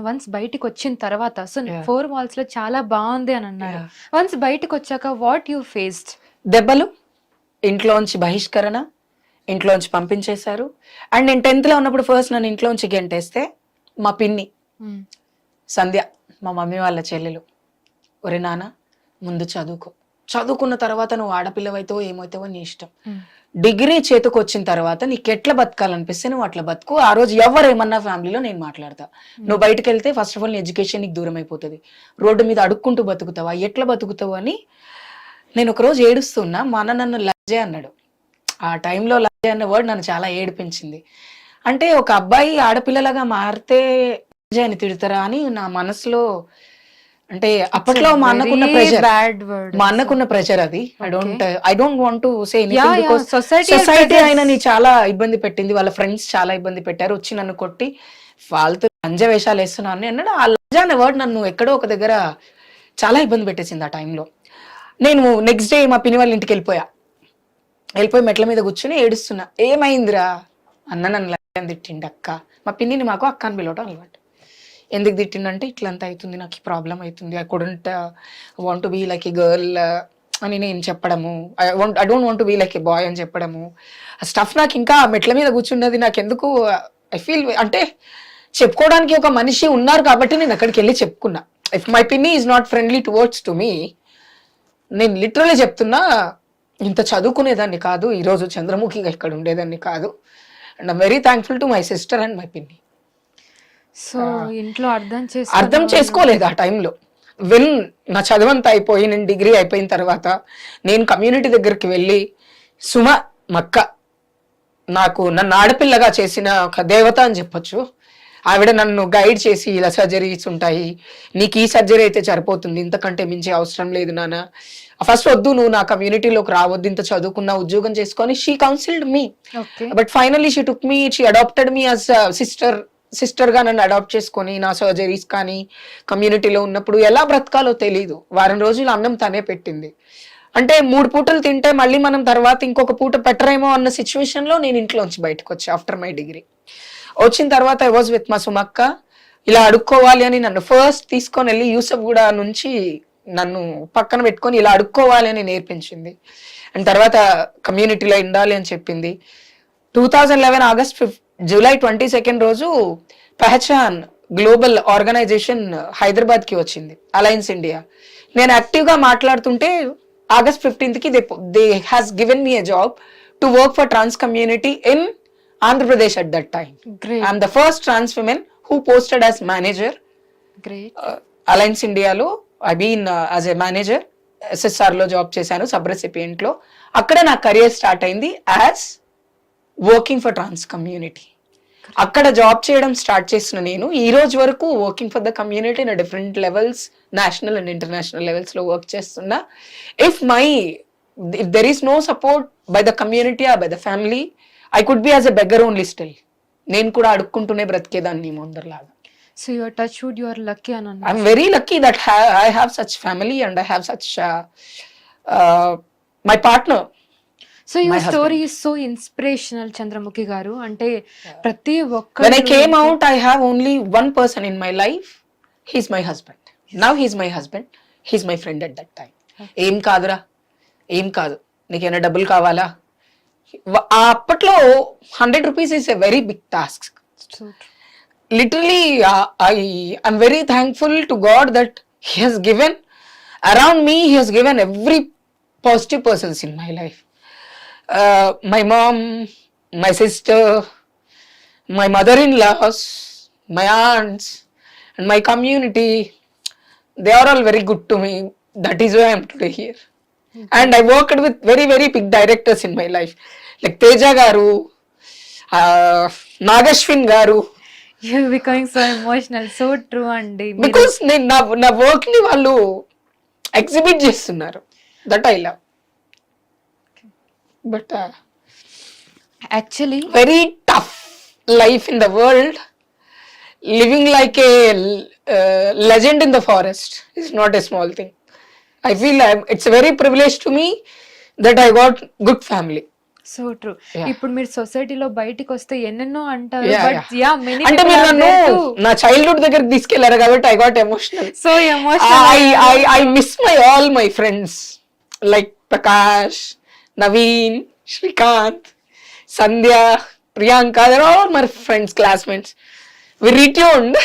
Once బయటికి వచ్చిన తర్వాత సో. ఫోర్ వాల్స్లో చాలా బాగుంది అని అన్నారు. వన్స్ బయటికి వచ్చాక వాట్ యు ఫేస్డ్? దెబ్బలు ఇంట్లోంచి బహిష్కరణ ఇంట్లోంచి పంపించేశారు. అండ్ నేను టెన్త్లో ఉన్నప్పుడు ఫస్ట్ నన్ను ఇంట్లోంచి గెంటేస్తే మా పిన్ని సంధ్య మా మమ్మీ వాళ్ళ చెల్లెలు ఒరే నాన్న ముందు చదువుకో. చదువుకున్న తర్వాత నువ్వు ఆడపిల్లవైతావో ఏమవుతావో నీ ఇష్టం. డిగ్రీ చేతికి వచ్చిన తర్వాత నీకు ఎట్లా బతకాలనిపిస్తే నువ్వు అట్లా బతుకు. ఆ రోజు ఎవరేమన్నా ఫ్యామిలీలో నేను మాట్లాడతా. నువ్వు బయటకు వెళ్తే ఫస్ట్ ఆఫ్ ఆల్ నీ ఎడ్యుకేషన్ నీకు దూరం అయిపోతుంది. రోడ్డు మీద అడుక్కుంటూ బతుకుతావా? ఎట్లా బతుకుతావు అని నేను ఒక రోజు ఏడుస్తున్నా. మా అన్న నన్ను లజ్జే అన్నాడు. ఆ టైంలో లజ్జే అన్న వర్డ్ నన్ను చాలా ఏడిపించింది. అంటే ఒక అబ్బాయి ఆడపిల్లలాగా మారితే లజ్జే అని తిడతారా అని నా మనసులో అంటే అప్పట్లో మా అన్నకున్న ప్రెషర్ బ్యాడ్ వర్డ్ మా అన్నకున్న ప్రెషర్ అది. I don't I don't want to say society pressures. ఆయనని చాలా ఇబ్బంది పెట్టింది. వాళ్ళ ఫ్రెండ్స్ చాలా ఇబ్బంది పెట్టారు. వచ్చి నన్ను కొట్టి వాళ్ళతో లంజ వేషాలు వేస్తున్నాను అని అన్నాడు. ఆ లంజ అనే వర్డ్ నన్ను ఎక్కడో ఒక దగ్గర చాలా ఇబ్బంది పెట్టేసింది ఆ టైంలో నేను నెక్స్ట్ డే మా పిన్ని వాళ్ళ ఇంటికి వెళ్ళిపోయా. వెళ్ళిపోయి మెట్ల మీద కూర్చుని ఏడుస్తున్నా. ఏమైందిరా? అన్న నన్ను లంజ తిట్టిండు అక్క. మా పిన్నిని మాకు అక్క అని పిలవటం అలవాటు. ఎందుకు తిట్టిండంటే ఇట్లంతా అవుతుంది నాకు ఈ ప్రాబ్లం అవుతుంది I couldn't want be like a girl అని నేను చెప్పడము. I want I don't want be like a boy అని చెప్పడము. ఆ స్టఫ్ నాకు ఇంకా మెట్ల మీద కూర్చున్నది నాకు ఎందుకు uh, ఐ ఫీల్ అంటే చెప్పుకోవడానికి ఒక మనిషి ఉన్నారు కాబట్టి నేను అక్కడికి వెళ్ళి చెప్పుకున్నా. If my pinni is not friendly towards to me నేను లిటరలీ చెప్తున్నా ఇంత చదువుకునేదాన్ని కాదు ఈరోజు చంద్రముఖిగా ఇక్కడ ఉండేదాన్ని కాదు. And I'm very thankful to my sister and my pinni. So ఇంట్లో అర్థం చేసి అర్థం చేసుకోలేదు ఆ టైంలో వెన్ నా చదువంతా అయిపోయి నేను డిగ్రీ అయిపోయిన తర్వాత నేను కమ్యూనిటీ దగ్గరికి వెళ్ళి సుమ మక్క నాకు నన్ను ఆడపిల్లగా చేసిన ఒక దేవత అని చెప్పొచ్చు. ఆవిడ నన్ను గైడ్ చేసి ఇలా సర్జరీస్ ఉంటాయి. నీకు ఈ సర్జరీ అయితే సరిపోతుంది. ఇంతకంటే మించి అవసరం లేదు నాన్న. ఫస్ట్ వద్దు నువ్వు నా కమ్యూనిటీలోకి రావద్దు. ఇంత చదువుకున్న ఉద్యోగం చేసుకొని she counselled me but finally she took me she adopted me as sister సిస్టర్గా నన్ను అడాప్ట్ చేసుకొని నా సర్జరీస్ కానీ కమ్యూనిటీలో ఉన్నప్పుడు ఎలా బ్రతకాలో తెలియదు వారం రోజులు అన్నం తనే పెట్టింది. అంటే మూడు పూటలు తింటే మళ్ళీ మనం తర్వాత ఇంకొక పూట పెట్టరేమో అన్న సిచ్యువేషన్లో నేను ఇంట్లోంచి బయటకు వచ్చి ఆఫ్టర్ మై డిగ్రీ వచ్చిన తర్వాత ఐ వాజ్ విత్ మా సుమక్క. ఇలా అడుక్కోవాలి అని నన్ను ఫస్ట్ తీసుకొని వెళ్ళి యూసఫ్ కూడా నుంచి నన్ను పక్కన పెట్టుకొని ఇలా అడుక్కోవాలి అని నేర్పించింది. అండ్ తర్వాత కమ్యూనిటీలో ఉండాలి అని చెప్పింది. Two thousand eleven August fifth July twenty second రోజు పెహచాన్ గ్లోబల్ ఆర్గనైజేషన్ హైదరాబాద్కి వచ్చింది అలయన్స్ ఇండియా నేను యాక్టివ్గా మాట్లాడుతుంటే August ఫిఫ్టీన్త్కి they they has given me a job to work for trans community in Andhra Pradesh at that time I'm the first trans women who posted as manager alliance ఇండియాలో I been as a manager ఎస్ఎస్ఆర్లో job చేశాను sub రెసిపియంట్లో. అక్కడ నా career start అయింది as working for trans community అక్కడ job చేయడం start చేసిన నేను ఈ రోజు వరకు working for the community in different levels national and international లెవెల్స్లో వర్క్ చేస్తున్నా. If my if there is no support by the community or by the family I could be as a beggar only still నేను కూడా అడుక్కుంటూనే బ్రతికేదాన్ని ముందరలాగా. So you're touch wood you're lucky అని అన్నారు. I'm very lucky that ha- I have such family and I have such so your. Story is so inspirational Chandramukhi garu అంటే ప్రతి ఒక్క When I came out, I have only one person in my life. He's my husband. Now he's my husband. He's my friend at that time. ఏం కాదురా ఏం కాదు నీకేమైనా డబ్బులు కావాలా అప్పట్లో hundred rupees is a very big task literally uh, i am very thankful to god that he has given around me he has given every positive persons in my uh, my mom my sister my mother-in-laws my aunts and my community they are all very good to me that is why i'm today here and i worked with very very big directors in my life like teja garu uh, nagashwin garu you becoming so emotional so true అండి because నేను నా నా వర్క్ని వాళ్ళు exhibit చేస్తున్నారు that I love but actually very tough life in the world living like a legend in the forest is not a small thing I feel it's very privilege to me that I got good family so true. ఇప్పుడు మీరు సొసైటీలో బయటికి వస్తే ఎన్నెన్నో అంటారు అంటే మీరు నన్ను నా చైల్డ్హుడ్ దగ్గరికి తీసుకెళ్ళారు కాబట్టి I got emotional so I emotional I I miss my all my friends like Prakash Naveen Srikanth Sandhya Priyanka there all my friends classmates we reunited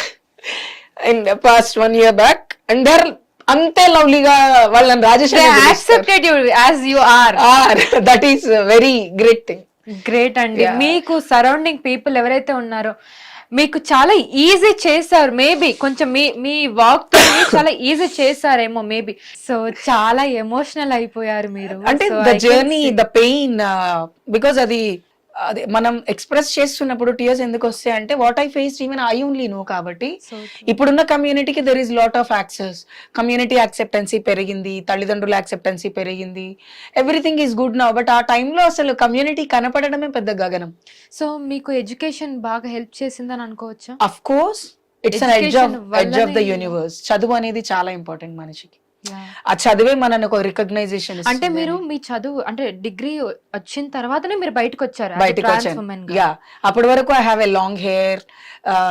in past one year back and there అంతే లవ్లీగా వాళ్ళని Rajesh accepted you as you are that is very great thing great అండి. మీకు surrounding people ఎవరైతే ఉన్నారో మీకు చాలా easy చేశారు మేబీ కొంచెం మీ మీ వాక్తో చాలా ఈజీ చేశారేమో మేబీ సో చాలా ఎమోషనల్ అయిపోయారు మీరు. అంటే the journey. The pain because అది అది మనం ఎక్స్ప్రెస్ చేస్తున్నప్పుడు టీయర్స్ ఎందుకు వస్తాయి అంటే what I face even I only know కాబట్టి. ఇప్పుడున్న కమ్యూనిటీకి there is lot of access community acceptancy పెరిగింది తల్లిదండ్రుల యాక్సెప్టెన్సీ పెరిగింది. Everything is good now but ఆ టైంలో అసలు కమ్యూనిటీ కనపడడమే పెద్ద గగనం. సో మీకు ఎడ్యుకేషన్ బాగా హెల్ప్ చేసిందని అనుకోవచ్చా? Of course it's edge of Education edge of the universe చదువు అనేది చాలా ఇంపార్టెంట్ మనిషికి. ఆ చదివే మనకు ఒక రికగ్నైజేషన్ అంటే మీరు మీ చదువు అంటే డిగ్రీ వచ్చిన తర్వాతనే మీరు బయటకు వచ్చారు? బయటకు వచ్చాను. యా అప్పటి వరకు I have a long hair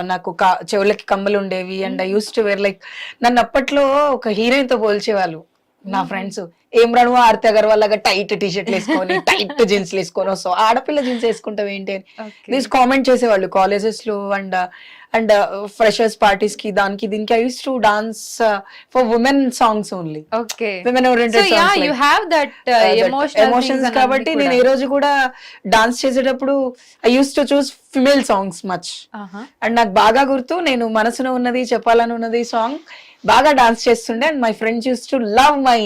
నాకు చెవులకి కమ్మలు ఉండేవి and I use to wear like నన్ను అప్పట్లో ఒక హీరోయిన్తో పోల్చేవాళ్ళు నా ఫ్రెండ్స్ ఏం రాను ఆర్తి అగర్వాల్ లాగా టైట్ టీ షర్ట్ వేసుకొని టైట్ జీన్స్ వేసుకొని వస్తావు. ఆడపిల్ల జీన్స్ వేసుకుంటావు ఏంటి అని. దిస్ కామెంట్ చేసేవాళ్ళు కాలేజెస్లో అండ్ అండ్ ఫ్రెషర్స్ పార్టీస్కి దానికి దీనికి. I use to dance for women songs only okay women oriented songs you have that emotions కాబట్టి నేను ఈ రోజు కూడా డాన్స్ చేసేటప్పుడు I use to choose female songs much and నాకు బాగా గుర్తు నేను మనసులో ఉన్నది చెప్పాలని ఉన్నది సాంగ్ బాగా డాన్స్ చేస్తుండే. And my friends use to love my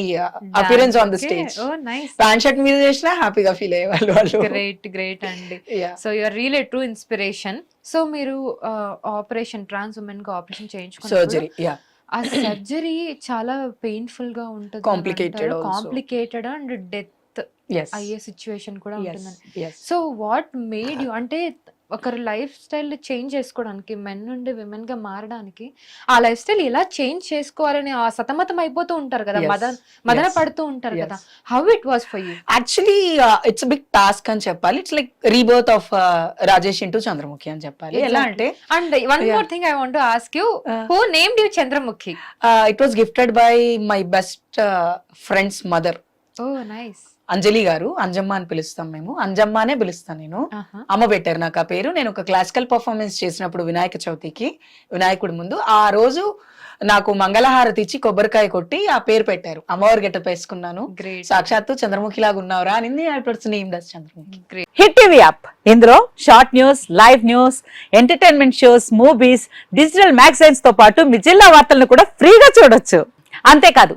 appearance on the stage oh nice pant shirt మీద చేసినా హ్యాపీగా ఫీల్ అయ్యేవాళ్ళు వాళ్ళు గ్రేట్ గ్రేట్ అండి. So you're real true inspiration so మీరు ఆపరేషన్ ట్రాన్స్ ఉమెన్గా ఆపరేషన్ చేయించుకున్నారు సర్జరీ యా ఆ సర్జరీ చాలా పెయిన్ఫుల్గా ఉంటుంది also. కాంప్లికేటెడ్ అండ్ డెత్ అయ్యే సిచ్యువేషన్ కూడా ఉంటుందని. Yes so what made you అంటే ఒకరి లైఫ్ స్టైల్ చేంజ్ చేసుకోవడానికి మెన్ నుండి విమెన్గా మారడానికి ఆ లైఫ్ స్టైల్ ఎలా చేంజ్ చేసుకోవాలని ఆ సతమతం అయిపోతూ ఉంటారు కదా. మదన మదన. పడుతూ ఉంటారు. కదా how it was for you actually it's big task అని చెప్పాలి it's like rebirth of Rajesh into Chandramukhi అని చెప్పాలి ఎలా అంటే and one. More thing I want ask you. Who named you Chandramukhi it was gifted by my best friends mother oh nice Anjali garu Anjamma అని పిలుస్తాం మేము. అంజమ్మ అనే పిలుస్తాను నేను అమ్మ పెట్టారు నాకు ఆ పేరు. నేను ఒక క్లాసికల్ పర్ఫార్మెన్స్ చేసినప్పుడు వినాయక చవితికి వినాయకుడి ముందు ఆ రోజు నాకు మంగళహారతి ఇచ్చి కొబ్బరికాయ కొట్టి ఆ పేరు పెట్టారు. అమ్మవారి గెటప్ వేసుకున్నాను. గ్రేట్ సాక్షాత్తు చంద్రముఖి లాగా ఉన్నావురా అని నేమ్ దస్ Chandramukhi? Great hit TV app ఇందులో short news live news entertainment shows movies digital మ్యాగజైన్స్తో పాటు మీ జిల్లా వార్తలను కూడా ఫ్రీగా చూడొచ్చు. అంతేకాదు